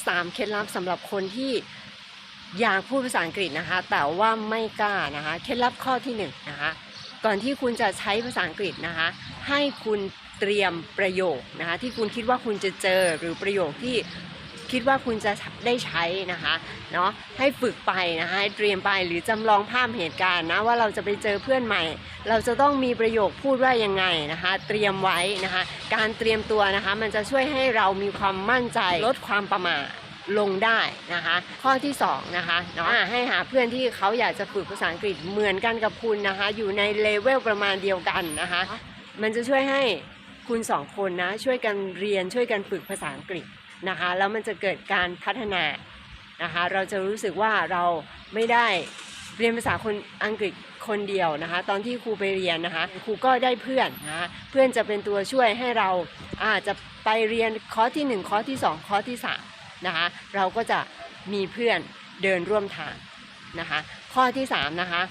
3เคล็ดลับสำหรับคนที่อยากพูดภาษาอังกฤษนะคะ แต่ว่าไม่กล้านะคะเคล็ดลับข้อที่1นงนะคะก่อนที่คุณจะใช้ภาษาอังกฤษนะคะ ให้คุณเตรียมประโยคนะคะที่คุณคิดว่าคุณจะเจอหรือประโยคที่ คิดว่าคุณจะได้ใช้นะคะเนาะให้ฝึกไปนะคะให้เตรียมไปหรือจำลองภาพเหตุการณ์นะว่าเราจะไปเจอเพื่อนใหม่ เราจะต้องมีประโยคพูดว่ายังไงนะคะ เตรียมไว้นะคะการเตรียมตัวนะคะมันจะช่วยให้เรามีความมั่นใจลดความประมาทลงได้นะคะ ข้อที่สองนะคะเนาะให้หาเพื่อนที่เขาอยากจะฝึกภาษาอังกฤษเหมือนกันกับคุณนะคะ อยู่ในเลเวลประมาณเดียวกันนะคะ มันจะช่วยให้คุณสองคนนะช่วยกันเรียนช่วยกันฝึกภาษาอังกฤษ นะคะแล้วมันจะเกิดการพัฒนานะคะเราจะรู้สึกว่าเราไม่ได้เรียนภาษาคนอังกฤษคนเดียวนะคะ ตอนที่ครูไปเรียนนะคะครูก็ได้เพื่อนนะคะเพื่อนจะเป็นตัวช่วยให้เราอาจจะไปเรียนคอร์สที่ 1คอร์สที่ 2คอร์สที่3นะคะเราก็จะมีเพื่อนเดินร่วมทางนะคะข้อที่3นะคะ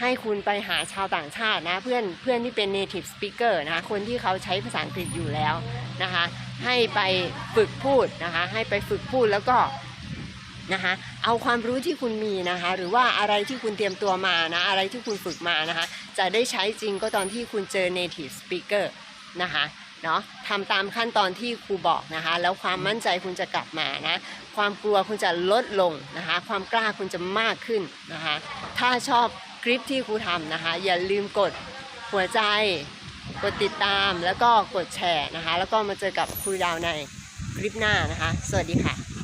ให้คุณไปหาชาวต่างชาตินะเพื่อนเพื่อนที่เป็น native speaker นะคะคนที่เขาใช้ภาษาอังกฤษอยู่แล้วนะคะ ให้ไปฝึกพูดนะคะ ให้ไปฝึกพูดแล้วก็นะคะเอาความรู้ที่คุณมีนะคะ หรือว่าอะไรที่คุณเตรียมตัวมานะ อะไรที่คุณฝึกมานะคะ จะได้ใช้จริงก็ตอนที่คุณเจอ native speaker นะคะเนาะทำตามขั้นตอนที่ครูบอกนะคะ แล้วความมั่นใจคุณจะกลับมานะ ความกลัวคุณจะลดลงนะคะ ความกล้าคุณจะมากขึ้นนะคะ ถ้าชอบคลิปที่ครูทำนะคะ อย่าลืมกดหัวใจ กดติดตามแล้วก็กดแชร์นะคะ แล้วก็มาเจอกับครูดาวในคลิปหน้านะคะ สวัสดีค่ะ